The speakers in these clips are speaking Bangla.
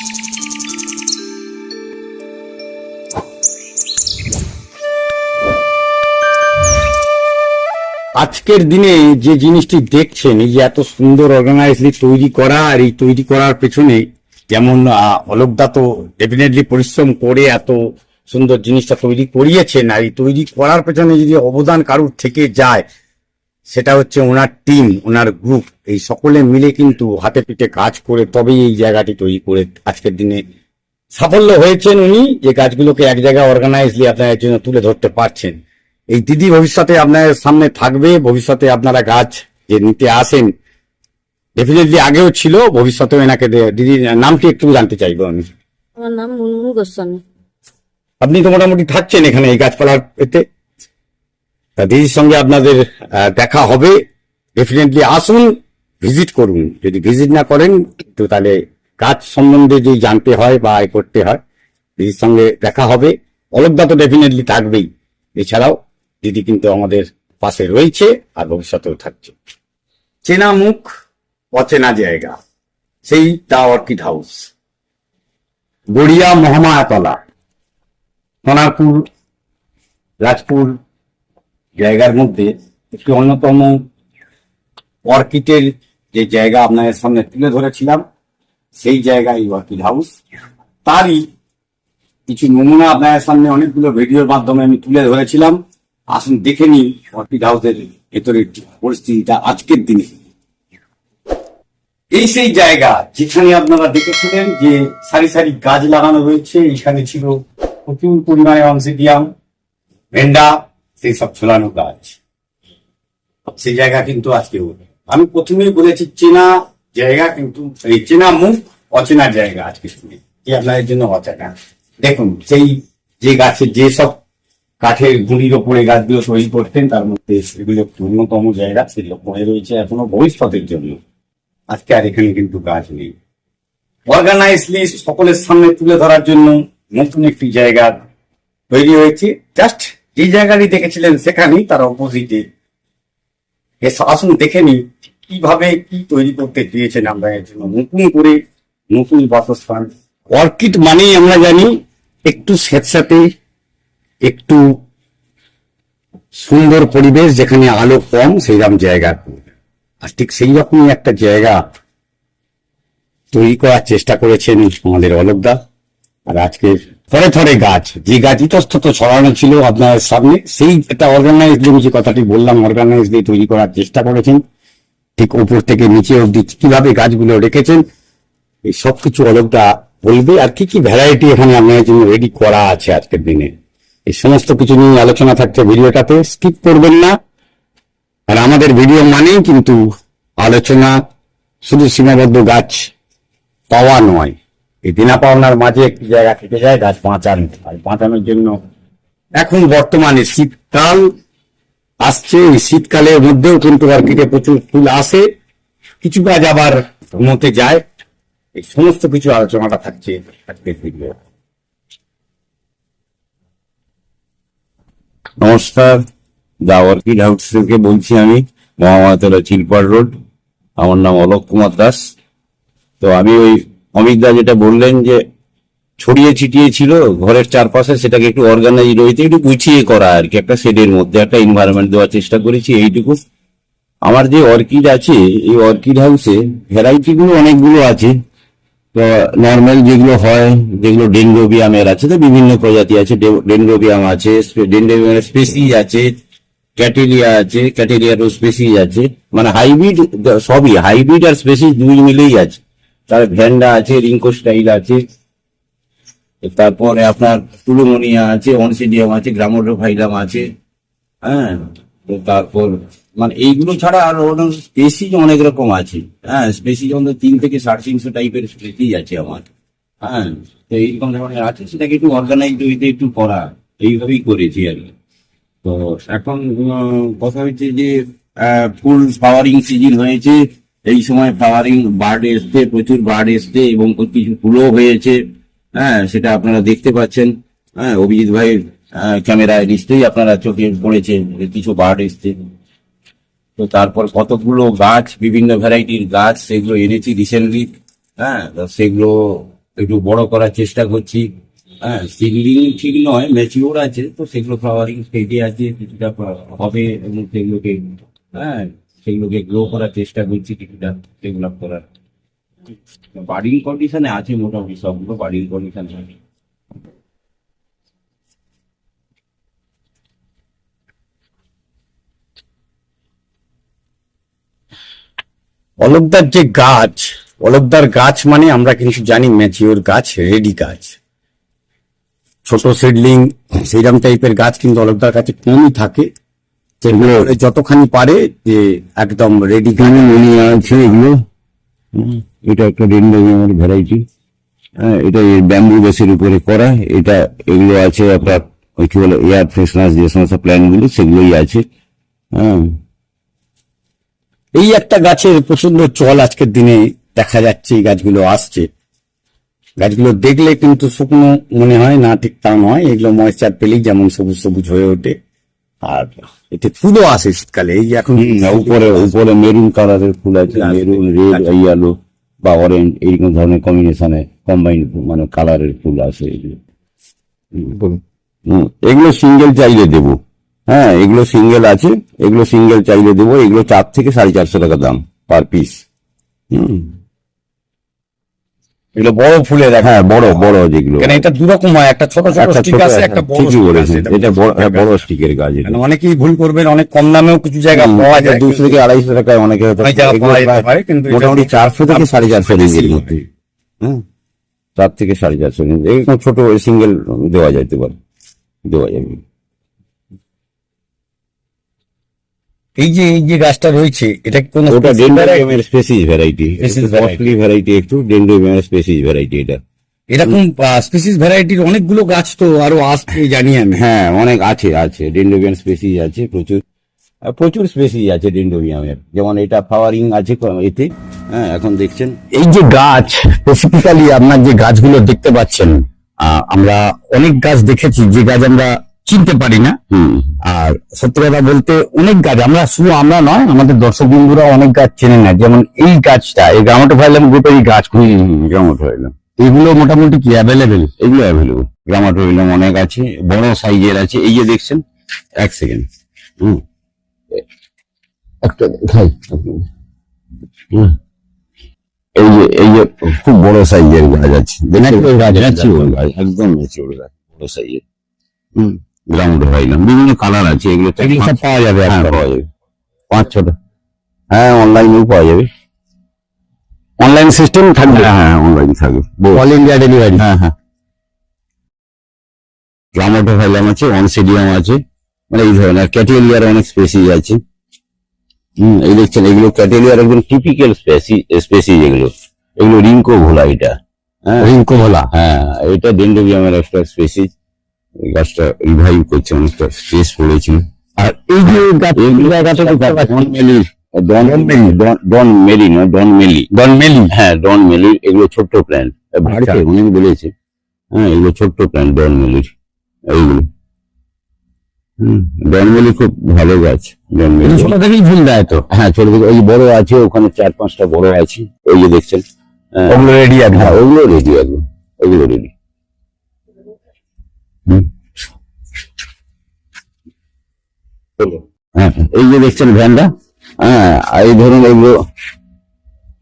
আজকের দিনে যে জিনিসটি দেখছেন, এই যে এত সুন্দর অর্গানাইজলি তৈরি করা আর এই তৈরি করার পেছনে যেমন অলোকদা তো ডেফিনেটলি পরিশ্রম করে এত সুন্দর জিনিসটা তৈরি করিয়েছেন। আর এই তৈরি করার পেছনে যদি অবদান কারুর থেকে যায় সেটা হচ্ছে ওনার টিম ওনার গ্রুপ এই সকলে মিলে কিন্তু হাতে পিঠে কাজ করে তবেই এই জায়গাটি তৈরি করে আজকের দিনে সাফল্য হয়েছেন উনি যে গাছগুলোকে এক জায়গায় অর্গানাইজলি আপনাদের জন্য তুলে ধরতে পারছেন। এই দিদি ভবিষ্যতে আপনার সামনে থাকবে ভবিষ্যতে আপনারা গাছ যে নিতে আসেন ডেফিনেটলি আগেও ছিল ভবিষ্যতেও এনাকে দিদির নামটি একটু জানতে চাইব আমি। আমার নাম মুনমুন গোস্বামী। আপনি তো মোটামুটি থাকছেন এখানে এই গাছপালার এতে। দিদির সঙ্গে আপনাদের দেখা হবে। ডেফিনেটলি আসুন ভিজিট করুন। যদি ভিজিট না করেন, তো তাহলে কাজ সম্বন্ধে যদি জানতে হয় বা করতে হয়, দিদির সঙ্গে দেখা হবে। অলোকদা তো ডেফিনেটলি থাকবেই। এছাড়াও দিদি কিন্তু আমাদের পাশে রয়েছে আর ভবিষ্যতেও থাকছে। চেনা মুখ, অচেনা জায়গা। সেই তা অর্কিড হাউস। গড়িয়া মহামায়াতলা। সোনারপুর, রাজপুর জায়গার মধ্যে একটি অন্যতম অর্কিডের যে জায়গা আপনাদের সামনে তুলে ধরেছিলাম, সেই জায়গায় অর্কিড হাউস। তারই কিছু নমুনা আপনাদের সামনে অনেকগুলো ভিডিওর মাধ্যমে আমি তুলে ধরেছিলাম। আসুন দেখে নিন অর্কিড হাউসের ভেতরের পরিস্থিতিটা আজকের দিনে। এই সেই জায়গা যেখানে আপনারা দেখেছিলেন যে সারি সারি গাছ লাগানো রয়েছে। এখানে ছিল প্রচুর পরিমাণে অনসিডিয়াম ভেন্ডা সেই সব ঝোলানো গাছ সেই জায়গা কিন্তু আজকে আমি প্রথমেই বলেছি, চেনা জায়গা কিন্তু, এই চেনা মুখ, অচেনা জায়গা আজকে শুনে। যে আপনাদের জন্য অচেনা। দেখুন, সেই যে গাছের যে সব কাঠের গুঁড়ির ওপরে গাছগুলো তৈরি করতেন তার মধ্যে সেগুলো অন্যতম জায়গা সেগুলো পড়ে রয়েছে এখনও ভবিষ্যতের জন্য। আজকে আর এখানে কিন্তু গাছ নেই। অর্গানাইজলি সকলের সামনে তুলে ধরার জন্য নতুন একটি জায়গা তৈরি হয়েছে। জাস্ট যে জায়গাটি দেখেছিলেন, সেখানেই তার অপোজিটে আসুন দেখে নি কীভাবে কি তৈরি করতে দিয়েছেন আমরা এর জন্য। নতুন করে নতুন বাসস্থান। অর্কিড মানেই আমরা জানি, একটু স্যাঁতস্যাঁতে, একটু সুন্দর পরিবেশ যেখানে আলো কম, সেইরকম জায়গা আর ঠিক সেই রকমই একটা জায়গা তৈরি করার চেষ্টা করেছেন আমাদের অলোকদা আর আজকে থরে থরে গাছ। যে গাছ ইতস্তত ছড়ানো ছিল আপনার সামনে, সেই একটা অর্গানাইজ যে কথাটি বললাম অর্গানাইজ দিয়ে তৈরি করার চেষ্টা করেছেন। ঠিক উপর থেকে নিচে অব্দি কীভাবে গাছগুলো রেখেছেন, এই সব কিছু অলোকদা বলবে। আর কি কি ভ্যারাইটি এখানে আপনার জন্য রেডি করা আছে আজকের দিনে? এই সমস্ত কিছু নিয়ে আলোচনা থাকছে ভিডিওটাতে। স্কিপ করবেন না। আর আমাদের ভিডিও মানেই কিন্তু আলোচনা। শুধু সীমাবদ্ধ গাছ পাওয়া নয়। এই দিনা পাওনার মাঝে একটি জায়গা থেকে যায়, গাছ বাঁচানো আর বাঁচানোর জন্য এখন বর্তমানে শীতকাল আসছে এই শীতকালের মধ্যেও কিন্তু মার্কেটে প্রচুর ফুল আসে। কিছু গাছ আবার মতে যায়। এই সমস্ত কিছু আলোচনাটা থাকছে আজকের ভিডিও নমস্কার, দা অর্কিড হাউস থেকে বলছি আমি মহামাতলা চিলপাড় রোড। আমার নাম অলোক কুমার দাস। তো আমি ওই অমিত দা যেটা বললেন যে ছড়িয়ে ছিটিয়ে ছিল, ঘরের চারপাশে সেটাকে একটু অর্গানাইজ রয়েছে, একটু গুছিয়ে করা আর কি, একটা শেডের মধ্যে, একটা এনভায়রনমেন্ট দেওয়ার চেষ্টা করেছি এইটুকু। আমার যে অর্কিড আছে, এই অর্কিড হাউসে ভ্যারাইটি গুলো অনেকগুলো আছে। তো নর্মাল যেগুলো হয়, যেগুলো ডেন্ড্রোবিয়ামের আছে, তো বিভিন্ন প্রজাতি আছে ডেন্ড্রোবিয়াম আছে ডেন্ড্রোবিয়ামের স্পেসিস আছে ক্যাটেলিয়া আছে ক্যাটেলিয়ারও স্পেসিস আছে। মানে হাইব্রিড সবই হাইব্রিড আর স্পেসিস দুই মিলেই আছে। তার ভ্যান্ডা আছে রিঙ্কো স্টাইল আছে। তারপরে আপনার টুলুমোনিয়া আছে, অনসিডিয়াম আছে, গ্রামোডোফাইলাম আছে। হ্যাঁ তারপর মানে এইগুলো ছাড়া আর স্পেসিজ অনেক রকম আছে। হ্যাঁ স্পেসিজ অন্তত তিন থেকে সাড়ে তিনশো টাইপের স্পেসিজ আছে আমার। হ্যাঁ তো এইরকম ধরনের আছে, সেটাকে একটু অর্গানাইজ হইতে একটু করা, এইভাবেই করেছি আর তো এখন কথা হচ্ছে যে ফুল ফ্লাওয়ারিং সিজন হয়েছে। এই সময় ফ্লাওয়ারিং বার্ড এসছে প্রচুর বার্ড এসছে এবং কিছু ফুলও হয়েছে। হ্যাঁ সেটা আপনারা দেখতে পাচ্ছেন। হ্যাঁ অভিজিৎ আহ, ক্যামেরায় নিশ্চয়ই আপনারা চোখে পড়েছে কিছু বার্ড এসছে। তো তারপর কতগুলো গাছ বিভিন্ন ভ্যারাইটির গাছ সেগুলো এনেছি রিসেন্টলি। হ্যাঁ সেগুলো একটু বড় করার চেষ্টা করছি। হ্যাঁ সিডলিং ঠিক নয় ম্যাচিওর আছে তো সেগুলো ফ্লাওয়ারিং স্টেজে আছে কিছুটা হবে এবং সেগুলোকে হ্যাঁ সেগুলোকে গ্রো করার চেষ্টা করছি কিছুটা ডেভেলপ করার। বার্ডিং কন্ডিশনে আছে মোটামুটি সবগুলো বাড়ির কন্ডিশনে আছে। অলোকদার যে গাছ অলোকদার গাছ মানে আমরা কিন্তু জানি ম্যাচিওর গাছ রেডি গাছ। ছোট সিডলিং সেইরকম টাইপের গাছ কিন্তু অলোকদার কাছে কমই থাকে। যতখানি পারে যে একদম রেডি গাছ মনে আছে এগুলো। এটা একটা ডেন্ডোমিয়ামের ভ্যারাইটি হ্যাঁ এটা ব্যাম্বু বেসের উপরে করা। এটা এগুলো আছে আপনার ওই কি বলে এয়ার ফ্রেশনার যে সমস্ত প্ল্যানগুলো সেগুলোই আছে। হ্যাঁ। এই একটা গাছের প্রচণ্ড চল আজকের দিনে দেখা যাচ্ছে এই গাছগুলো আসছে। গাছগুলো দেখলে কিন্তু শুকনো মনে হয় না ঠিক তা নয়। এগুলো ময়েশ্চার পেলেই যেমন সবুজ সবুজ হয়ে ওঠে। আর এতে ফুলও আসে শীতকালে এই যে এখন উপরে উপরে মেরুন কালারের ফুল আছে। মেরুন রেড ইয়েলো বা অরেঞ্জ এইরকম ধরনের কম্বিনেশনে কম্বাইন মানে কালারের ফুল আছে। এগুলো সিঙ্গেল চাইলে দেবো। হ্যাঁ এগুলো সিঙ্গেল আছে এগুলো সিঙ্গেল চাইলে দেবো এগুলো চার থেকে সাড়ে চারশো টাকা দাম পার পিস হুম। এগুলো বড় ফুলে দেখা হ্যাঁ বড় বড় যেগুলো। কেন এটা দুরকম হয় একটা ছোট ছোট স্টিক আছে একটা বড় ঠিকই বলেছেন। এটা বড় হ্যাঁ, বড় স্টিকের গাছ এটা। অনেকেই ভুল করবেন অনেক কম দামেও কিছু জায়গা পাওয়া যায়। দুশো থেকে আড়াইশো টাকায় অনেকে পারে, কিন্তু মোটামুটি চারশো থেকে সাড়ে চারশো রেঞ্জের মধ্যে। হ্যাঁ চার থেকে সাড়ে চারশো রেঞ্জ এরকম ছোট সিঙ্গেল দেওয়া যাইতে পারে দেওয়া যাবে। এই যে এই যে গাছটা রয়েছে এটা কোনো ওটা variety? Species variety costly variety একটু ডেন্ডোবিয়ামের স্পেসিস ভ্যারাইটি এটা। এরকম স্পিসিস ভ্যারাইটির অনেকগুলো গাছ তো আরও আসছে জানি আমি। হ্যাঁ অনেক আছে আছে। ডেন্ডোবিয়ান স্পেসিস আছে প্রচুর প্রচুর স্পেসিস আছে ডেন্ডোবিয়ামের যেমন এটা ফ্লাওয়ারিং আছে এতে। হ্যাঁ এখন দেখছেন। এই যে গাছ স্পেসিফিক্যালি আপনার যে গাছগুলো দেখতে পাচ্ছেন আমরা অনেক গাছ দেখেছি যে গাছ আমরা চিনতে পারি না। আর সত্যি কথা বলতে অনেক গাছ আমরা শুধু আমরা নয় আমাদের দর্শক বিন্দুরা অনেক গাছ চেনে না। যেমন এই গাছটা এই গ্রামাটোফাইলাম গ্রুপের এই গাছ হুম হুম গ্রামাট হইলাম এগুলো মোটামুটি কি অ্যাভেলেবেল এগুলো অ্যাভেলেবল গ্রামাট হইলাম অনেক আছে বড় সাইজের আছে। এই যে দেখছেন এক সেকেন্ড হুম। একটা দেখাই। এই যে এই যে খুব বড় সাইজের গাছ আছে। গাছ, একদম বড় সাইজের হুম। গ্রাউন্ড হইলাম বিভিন্ন কালার আছে এগুলো সব পাওয়া যাবে হ্যাঁ পাওয়া যাবে। পাঁচ ছটা। হ্যাঁ অনলাইনেও পাওয়া যাবে। অনলাইন সিস্টেম থাকবে? হ্যাঁ হ্যাঁ অনলাইন থাকবে। অল ইন্ডিয়া ডেলিভারি হ্যাঁ হ্যাঁ। গ্রামাটো ফাইলাম আছে অনসিডিয়াম আছে। মানে এই ধরনের ক্যাটেলিয়ার অনেক স্পেসিস আছে। হম এই দেখছেন এগুলো ক্যাটেলিয়ার একদম টিপিক্যাল স্পেসি স্পেসিস এগুলো। এগুলো রিঙ্কো ভোলা এটা। হ্যাঁ। রিঙ্কো ভোলা হ্যাঁ এটা ডেন্ডোবিয়ামের একটা স্পেসিস গাছটা রিভাইভ করছে অনেকটা স্ট্রেস পড়েছিল। আর এই যে গাছটা ডন মেলি ডন মেলি নয় ডন মেলি ডন মেলি হ্যাঁ ডন মেলির এগুলো ছোট্ট প্ল্যান্ট বাড়িতে আচ্ছা। অনেক বলেছে। হ্যাঁ এগুলো ছোট্ট প্ল্যান্ট ডন মেলির এইগুলো। খুব ভালো গাছ ডন মেলি এগুলো ছোট থেকেই ফুল দেয় তো? হ্যাঁ ছোট থেকে ওই বড় আছে ওখানে চার পাঁচটা বড় আছে ওই যে দেখছেন। হ্যাঁ, ওগুলো রেডি হ্যাঁ একদম ওগুলো রেডি একদম ওগুলো রেডি হ্যাঁ এই যে দেখছেন ভ্যানটা হ্যাঁ এই ধরুন এগুলো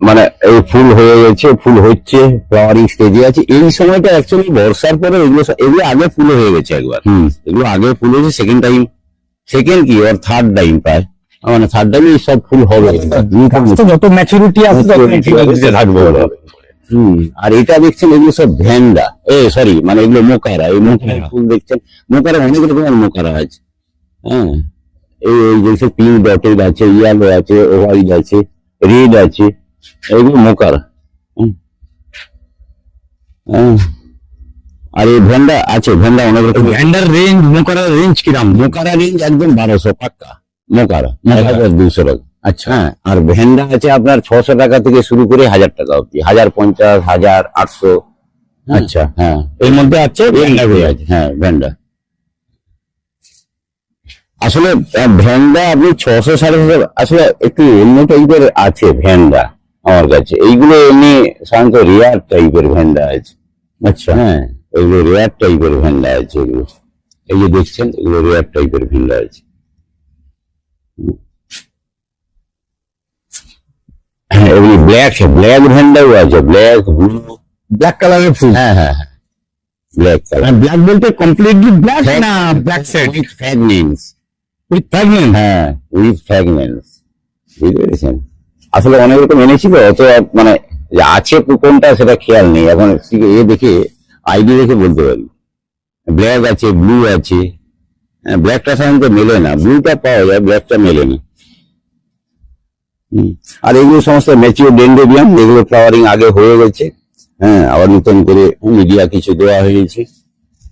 মানে এই ফুল হয়ে গেছে ফুল হচ্ছে ফ্লাওয়ারিং স্টেজে আছে। এই সময়টা অ্যাকচুয়ালি বর্ষার পরে এগুলো এগুলো আগে ফুল হয়ে গেছে একবার। এগুলো আগে ফুল হয়েছে সেকেন্ড টাইম সেকেন্ড কি? আর থার্ড টাইম প্রায়। মানে থার্ড টাইমে সব ফুল হবে। তো যত ম্যাচুরিটি আসবে থাকবে হুম আর এটা দেখছেন এগুলো সব ভ্যান্ডা এ সরি মানে এগুলো মোকারা। এই মোকারা। ফুল দেখছেন? মোকারা অনেক রকমের মোকারা আছে। হ্যাঁ। এই যে পিঙ্ক ডটেড আছে ইয়েলো আছে হোয়াইট আছে রেড আছে এগুলো মোকারা। হ্যাঁ। আর এই ভ্যান্ডা আছে ভ্যান্ডা অনেক রকমের ভ্যান্ডার রেঞ্জ মোকারার রেঞ্জ কিরাম? মোকারা রেঞ্জ একদম বারোশো পাক্কা মোকারা এক হাজার দুশো টাকা। আচ্ছা। হ্যাঁ আর ভ্যান্ডা আছে আপনার ছশো টাকা থেকে শুরু করে হাজার টাকা অব্দি হাজার পঞ্চাশ হাজার আটশো। আচ্ছা হ্যাঁ। এর মধ্যে আছে ভ্যান্ডার ভ্যান্ডা আছে হ্যাঁ ভ্যান্ডা আসলে আহ, আপনি ছশো সাড়ে ছশো আসলে একটু অন্য টাইপের আছে ভ্যান্ডা আমার কাছে। এইগুলো এমনি সাধারণত রেয়ার টাইপের ভ্যান্ডা আছে। আচ্ছা। হ্যাঁ এগুলো রেয়ার টাইপের ভেন্ডা আছে এগুলো। এই যে দেখছেন এগুলো রেয়ার টাইপের ভেন্ডা আছে। এগুলি ব্ল্যাক ব্ল্যাক ভেন্ডাও আছে ব্ল্যাক ব্লু ব্ল্যাক কালারের ফুল। হ্যাঁ হ্যাঁ হ্যাঁ। ব্ল্যাক কালার ব্ল্যাক বলতে কমপ্লিটলি ব্ল্যাক না black set with fragrance with pregnant হ্যাঁ উইথ ফ্র্যাগনেন্স বুঝতে পেরেছেন? আসলে অনেক রকম এনেছিল অত মানে যে আছে কোনটা সেটা খেয়াল নেই। এখন এ দেখে আইডি দেখে বলতে পারি। ব্ল্যাক আছে, ব্লু আছে। ব্ল্যাকটা সাধারণত মেলে না। ব্লুটা পাওয়া যায়, ব্ল্যাকটা মেলে না। আর এগুলো সমস্ত ম্যাচিওর ডেন্ডোবিয়াম এগুলো ফ্লাওয়ারিং আগে হয়ে গেছে। হ্যাঁ আবার নতুন করে মিডিয়া কিছু দেওয়া হয়েছে।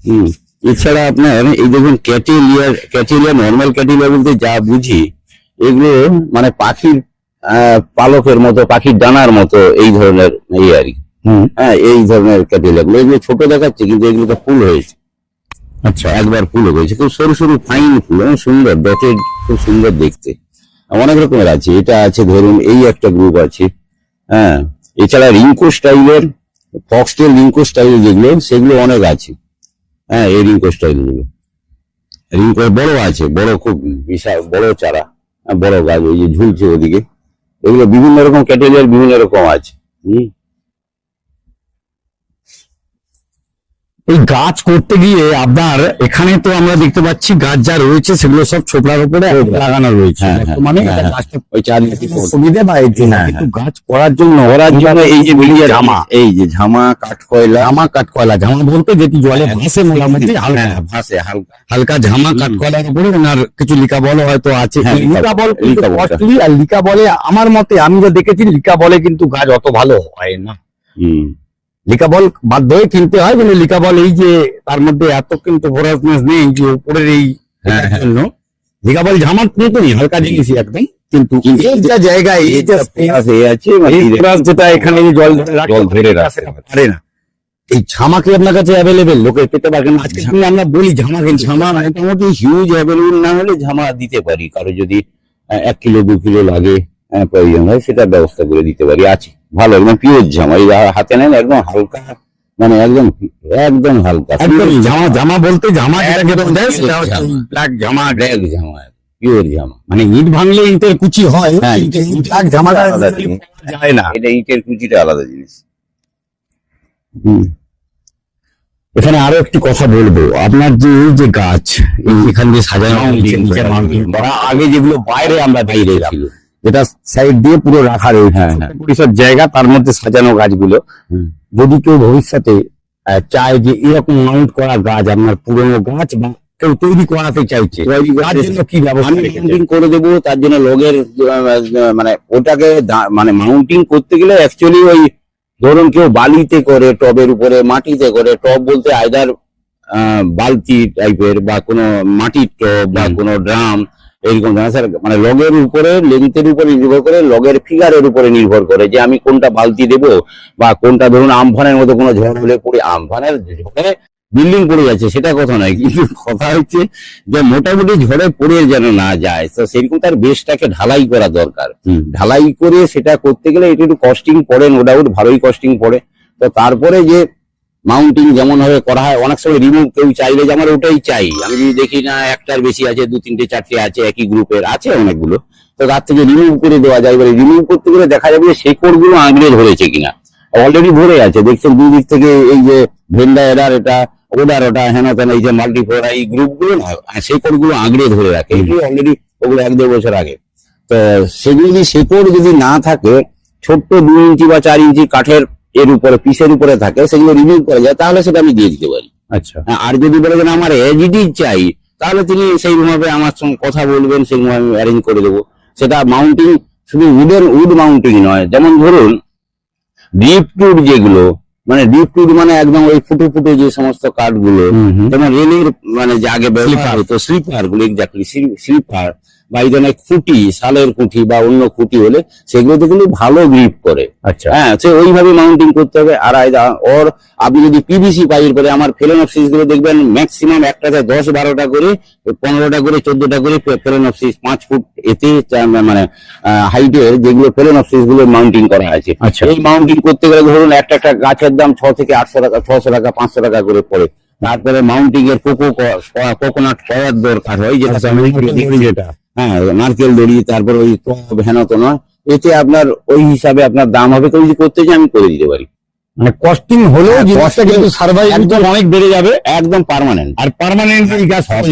হুম। এছাড়া আপনার এই দেখুন ক্যাটেলিয়ার ক্যাটেলিয়া নর্মাল ক্যাটেলিয়া বলতে যা বুঝি এগুলো মানে পাখির পালকের মতো পাখির ডানার মতো এই ধরনের এই আর কি। হ্যাঁ এই ধরনের ক্যাটেলিয়া গুলো। এগুলো ছোট দেখাচ্ছে কিন্তু এগুলো তো ফুল হয়েছে। আচ্ছা। একবার ফুল হয়েছে। খুব সরু সরু ফাইন ফুল এবং সুন্দর ডটেড খুব সুন্দর দেখতে। অনেক রকমের আছে। এটা আছে ধরুন এই একটা গ্রুপ আছে। হ্যাঁ এছাড়া রিঙ্কো স্টাইলের ফক্সটেল রিঙ্কো স্টাইল যেগুলো সেগুলো অনেক আছে। হ্যাঁ এই রিঙ্কো স্টাইলগুলো রিঙ্কো বড় আছে বড় খুব বিশাল বড় চারা হ্যাঁ, বড় গাছ ওই যে ঝুলছে ওদিকে। এগুলো বিভিন্ন রকম ক্যাটেরিয়ার বিভিন্ন রকম আছে। হুম? এই গাছ করতে গিয়ে আপনার এখানে তো আমরা দেখতে পাচ্ছি গাছ যা রয়েছে সেগুলো সব ছোপড়ার উপরে লাগানো রয়েছে। হ্যাঁ, হ্যাঁ, মানে হ্যাঁ, সুবিধে বা কিন্তু গাছ করার জন্য ওরা জন্য এই যে মিলিয়ে জামা। এই যে ঝামা কাঠকয়লা। জামা কাঠ কয়লা জামা বলতে যেটি জলে ভাসে মোটামুটি হালকা। ভাসে হালকা। ঝামা কাঠ কয়লার উপরে ওনার কিছু লিকা বল হয়তো আছে। লিকা- লিকা বল কস্টলি আর লিকা বলে আমার মতে আমি যা দেখেছি লিকা বলে কিন্তু গাছ অত ভালো হয় না। হুম। লিকা বল বাধ্য হয়ে কিনতে হয় কিন্তু লিকা বল এই যে তার মধ্যে এত কিন্তু ফোরাসনেস নেই যে উপরের এই হ্যাঁ, হ্যাঁ। জন্য। লিকাবল ঝামার মতনই হালকা জিনিসই একদম কিন্তু জায়গায় আছে, মানে যেটা এখানে জল ধরে রাখে না এই ঝামা কি আপনার কাছে অ্যাভেলেবেল লোকে পেতে পারবেন আজকে আমরা বলি ঝামা কিনছি ঝামা মোটামুটি হিউজ অ্যাভেলেবল না হলে ঝামা দিতে পারি। কারও যদি এক কিলো দু কিলো লাগে প্রয়োজন হয় সেটা ব্যবস্থা করে দিতে পারি। আছে। ভালো একদম পিওর জামা এই হাতে নেন একদম হালকা মানে একদম একদম হালকা। জামা জামা। বলতে জামা হচ্ছে জামা। ব্ল্যাক জামা। পিওর ঝামা মানে ইট ভাঙলে ইটের কুচি হয় হ্যাঁ, ব্ল্যাক জামাটা আলাদা যায় না। এটা ইটের কুচিটা আলাদা জিনিস। হুম। এখানে আরও একটি কথা বলব। আপনার যে এই যে গাছ এখান দিয়ে সাজানো করা আগে যেগুলো বাইরে আমরা বাইরে ছিল। যেটা সাইড দিয়ে পুরো রাখা রয়েছে। হ্যাঁ, হ্যাঁ। পরিসর জায়গা তার মধ্যে সাজানো গাছগুলো। যদি কেউ ভবিষ্যতে চায় যে এরকম মাউন্ট করা গাছ আপনার পুরনো গাছ বা কেউ তৈরি করাতে চাইছে তৈরি তার জন্য কি ব্যবস্থা মাউন্টিং করে দেবো তার জন্য লগের আহ, মানে ওটাকে মানে মাউন্টিং করতে গেলে অ্যাকচুয়ালি ওই ধরুন কেউ বালিতে করে টবের উপরে মাটিতে করে টব বলতে আইদার বালতি টাইপের বা কোনো মাটির টব বা কোনো ড্রাম এরকম ধরনের স্যার মানে লগের উপরে লেন্থের উপরে নির্ভর করে লগের ফিগারের উপরে নির্ভর করে যে আমি কোনটা বালতি দেবো বা কোনটা ধরুন আমফানের মতো কোনো ঝড় হলে পড়ে আমফানের ঝড়ে বিল্ডিং পড়ে যাচ্ছে সেটা কথা নয়। কিন্তু কথা হচ্ছে যে মোটামুটি ঝড়ে পড়ে যেন না যায় তো সেরকম তার বেশটাকে ঢালাই করা দরকার। ঢালাই করে সেটা করতে গেলে এটা একটু কস্টিং পড়ে নো ডাউট ভালোই কস্টিং পড়ে। তো তারপরে যে মাউন্টিং যেমন ভাবে করা হয়। অনেক সময় রিমুভ কেউ চাইলে যে আমার ওটাই চাই। আমি যদি দেখি না, একটার বেশি আছে, দু, তিনটে, চারটে আছে, একই গ্রুপের আছে অনেকগুলো, তো তার থেকে রিমুভ করে দেওয়া যায়। এবারে রিমুভ করতে গেলে দেখা যাবে যে শেকড়গুলো আঁকড়ে ধরেছে কিনা। অলরেডি ভরে আছে। দেখছেন দুই দিক থেকে এই যে ভেন্ডা এডার এটা ওডার ওটা, হেন তেন, এই যে মাল্টিফ্লোরা এই গ্রুপগুলো না শেকড়গুলো আঁকড়ে ধরে রাখে। এগুলো অলরেডি ওগুলো এক দেড় বছর আগে। তো সেগুলো যদি শেকড় যদি না থাকে, ছোট্ট দু ইঞ্চি বা চার ইঞ্চি কাঠের এর উপরে পিসের উপরে থাকে সেগুলো রিমুভ করা যায় তাহলে সেটা আমি দিয়ে দিতে পারি। আচ্ছা। হ্যাঁ, আর যদি বলে দেন আমার এজিডি চাই তাহলে তিনি সেইভাবে আমার সঙ্গে কথা বলবেন সেগুলো আমি অ্যারেঞ্জ করে দেবো। সেটা মাউন্টিং শুধু উডের উড মাউন্টিং নয় যেমন ধরুন ডিপ টুড যেগুলো মানে ডিপ টুড মানে একদম ওই ফুটো ফুটো যে সমস্ত কাঠগুলো। যেমন রেলের মানে যে আগে ব্যবহার হতো স্লিপারগুলো এক্স্যাক্টলি স্লিপার বা এই ধরনের খুঁটি সালের খুঁটি বা অন্য খুঁটি হলে সেগুলোতে কিন্তু ভালো গ্রিপ করে। আচ্ছা। হ্যাঁ সে ওইভাবে মাউন্টিং করতে হবে আর ওর আপনি যদি পিভিসি পাইয়ের পরে আমার ফেলোনপসিসগুলো দেখবেন ম্যাক্সিমাম একটাতে দশ বারোটা করে পনেরোটা করে চোদ্দটা করে ফেলোনপসিস পাঁচ ফুট এতে মানে হাইটের যেগুলো ফেলোনপসিসগুলো মাউন্টিং করা আছে। আচ্ছা। এই মাউন্টিং করতে গেলে ধরুন একটা একটা গাছের দাম ছ থেকে আটশো টাকা ছশো টাকা পাঁচশো টাকা করে পড়ে। তারপরে মাউন্টিং এর কোকো কোকোনাট কয়ার দরকার হয় যেটা। হ্যাঁ নারকেল দড়ি তারপর ওই টব হেন তেন এতে আপনার ওই হিসাবে আপনার দাম হবে। তো যদি করতে চাই আমি করে দিতে পারি। মানে কস্টিং হলেও হ্যাঁ, জিনিসটা কিন্তু সার্ভাইভ একদম অনেক বেড়ে যাবে। একদম পার্মানেন্ট আর পার্মানেন্ট গাছ পাওয়া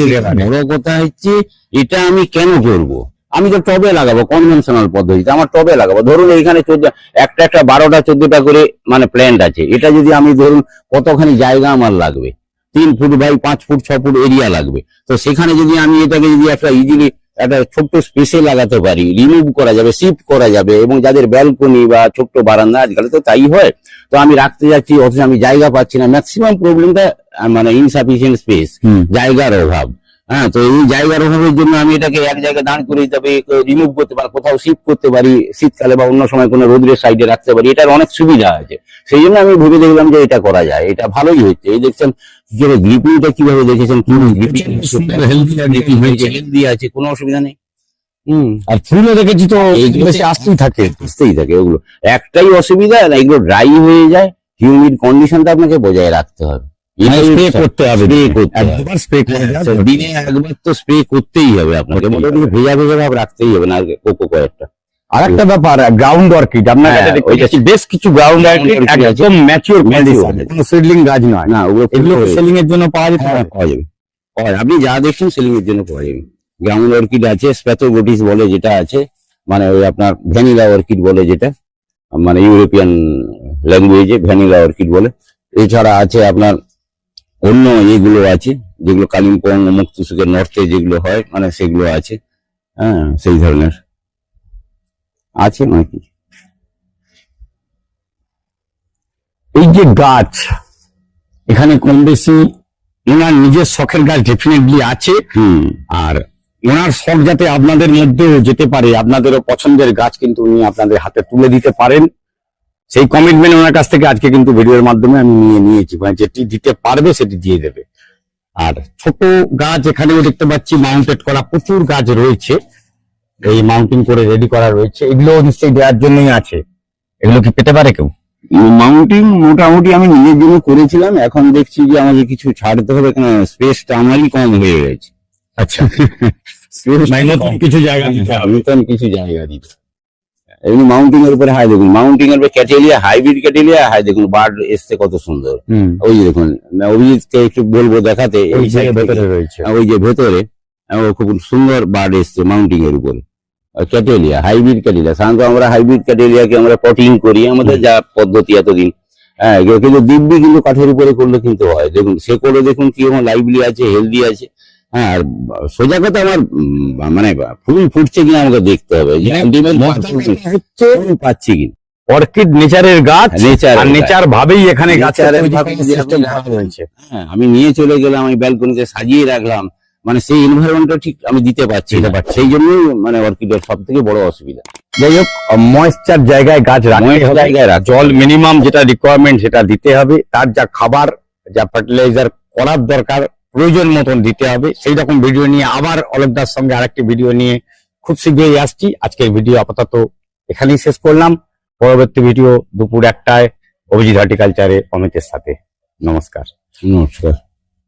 বড় কথা হচ্ছে এটা আমি কেন করব? আমি তো টবে লাগাবো কনভেনশনাল পদ্ধতিতে। আমার টবে লাগাবো। ধরুন এইখানে চোদ্দ একটা একটা বারোটা চোদ্দটা করে মানে প্ল্যান্ট আছে। এটা যদি আমি ধরুন কতখানি জায়গা আমার লাগবে? তিন ফুট বাই পাঁচ ফুট ছ ফুট এরিয়া লাগবে। তো সেখানে যদি আমি এটাকে যদি একটা ইজিলি একটা ছোট্ট স্পেসে লাগাতে পারি। রিমুভ করা যাবে শিফট করা যাবে এবং যাদের ব্যালকনি বা ছোট্ট বারান্দা আজকাল তো তাই হয়। তো আমি রাখতে যাচ্ছি অথচ আমি জায়গা পাচ্ছি না। ম্যাক্সিমাম প্রবলেমটা মানে ইনসাফিসিয়েন্ট স্পেস জায়গার অভাব। হ্যাঁ তো এই জায়গার অভাবের জন্য আমি এটাকে এক জায়গায় দাঁড় করে দিতে রিমুভ করতে পারি কোথাও শিফট করতে পারি শীতকালে বা অন্য সময় কোনো রোদ্রের সাইডে রাখতে পারি এটার অনেক সুবিধা আছে। সেই জন্য আমি ভেবে দেখলাম যে এটা করা যায় এটা ভালোই হচ্ছে। এই দেখছেন গ্রিপিংটা কীভাবে দেখেছেন। হেলদি আছে কোনো অসুবিধা নেই। আর ফুলও দেখেছি তো আসতেই থাকে। বুঝতেই থাকে ওগুলো। একটাই অসুবিধা না এগুলো ড্রাই হয়ে যায় হিউমিড কন্ডিশনটা আপনাকে বজায় রাখতে হবে। স্প্রে করতে হবে স্প্রে করতে হ্যাঁ, দিনে একবার তো স্প্রে করতেই হবে আপনাকে ভেজা ভেজা ভাব রাখতেই হবে না কোকো কয়েকটা। আর একটা ব্যাপার গ্রাউন্ড অর্কিড আপনার হ্যাঁ, কাছে বেশ কিছু গ্রাউন্ড অর্কিড আছে। একদম ম্যাচিওর কন্ডিশন কোনো সিডলিং গাছ নয়। না ওগুলো এগুলো সেলিং এর জন্য পাওয়া যেতে হ্যাঁ, পাওয়া যাবে। পাওয়া আপনি যা দেখছেন সেলিং এর জন্য পাওয়া যাবে। গ্রাউন্ড অর্কিড আছে স্প্যাথোগোটিস বলে যেটা আছে মানে ওই আপনার ভ্যানিলা অর্কিড বলে যেটা মানে ইউরোপিয়ান ল্যাঙ্গুয়েজে ভ্যানিলা অর্কিড বলে। এছাড়া আছে আপনার অন্য এগুলো আছে যেগুলো কালিম্পং মুক্তিসুকের নর্থে যেগুলো হয় মানে সেগুলো আছে। হ্যাঁ সেই ধরনের। আছে কিছু। এই যে গাছ এখানে কম বেশি ওনার নিজের শখের গাছ ডেফিনেটলি আছে। আর ওনার শখ যাতে আপনাদের মধ্যেও যেতে পারে আপনাদেরও পছন্দের গাছ কিন্তু উনি আপনাদের হাতে তুলে দিতে পারেন। সেই কমিটমেন্ট ওনার কাছ থেকে আজকে কিন্তু ভিডিওর মাধ্যমে আমি নিয়ে নিয়েছি। মানে যেটি দিতে পারবে সেটি দিয়ে দেবে। আর ছোট গাছ এখানেও দেখতে পাচ্ছি মাউন্টেড করা প্রচুর গাছ রয়েছে। এই মাউন্টিং করে রেডি করা রয়েছে এগুলো নিশ্চয়ই দেওয়ার জন্যই আছে। এগুলো কি পেতে পারে কেউ? মাউন্টিং মোটামুটি আমি নিজের জন্য করেছিলাম এখন দেখছি যে আমাকে কিছু ছাড়তে হবে কারণ স্পেসটা আমারই কম হয়ে গেছে। আচ্ছা। কিছু জায়গা। নতুন কিছু জায়গা দিতে এমনি মাউন্টিং এর উপরে হাই দেখুন মাউন্টিং এর উপরে ক্যাটেলিয়া হাইব্রিড ক্যাটেলিয়া হাই দেখুন বার্ড এসছে কত সুন্দর। ওই দেখুন অভিজিৎকে একটু বলব দেখাতে ওই এই যে side ভেতরে রয়েছে। ওই যে ভেতরে। খুব সুন্দর বার্ড এসছে মাউন্টিং এর উপরে ক্যাটেলিয়া হাইব্রিড ক্যাটেলিয়া। সাধারণত আমরা হাইব্রিড ক্যাটেলিয়াকে আমরা পটিং করি আমাদের যা পদ্ধতি এতদিন। হ্যাঁ কিন্তু দিব্যি কিন্তু কাঠের উপরে করলে কিন্তু হয়। দেখুন সে করে দেখুন কি আমার লাইভলি আছে হেলদি আছে। হ্যাঁ আর সোজা কথা আমার মানে ফুল ফুটছে কিনা আমাকে দেখতে হবে। যে ultimate হচ্ছে। পাচ্ছি কিনা? অর্কিড নেচারের গাছ আর নেচার ভাবেই এখানে গাছ হ্যাঁ আমি নিয়ে চলে গেলাম আমি ব্যালকনিতে সাজিয়ে রাখলাম। মানে সেই এনভায়রনমেন্টটা ঠিক আমি দিতে পারছি না। সেই জন্যই মানে অর্কিডের সব থেকে বড় অসুবিধা। যাই হোক ময়েশ্চার জায়গায় গাছ রাখতে হবে। জায়গায় জল মিনিমাম যেটা রিকোয়ারমেন্ট সেটা দিতে হবে। তার যা খাবার যা ফার্টিলাইজার করার দরকার প্রয়োজন মতন দিতে হবে। সেই রকম ভিডিও নিয়ে আবার অলোকদার সঙ্গে আরেকটি ভিডিও নিয়ে খুব শীঘ্রই আসছি। আজকের ভিডিও আপাতত এখানেই শেষ করলাম। পরবর্তী ভিডিও দুপুর একটায় অভিজিৎ হর্টিকালচারে অমিতের সাথে। নমস্কার। নমস্কার।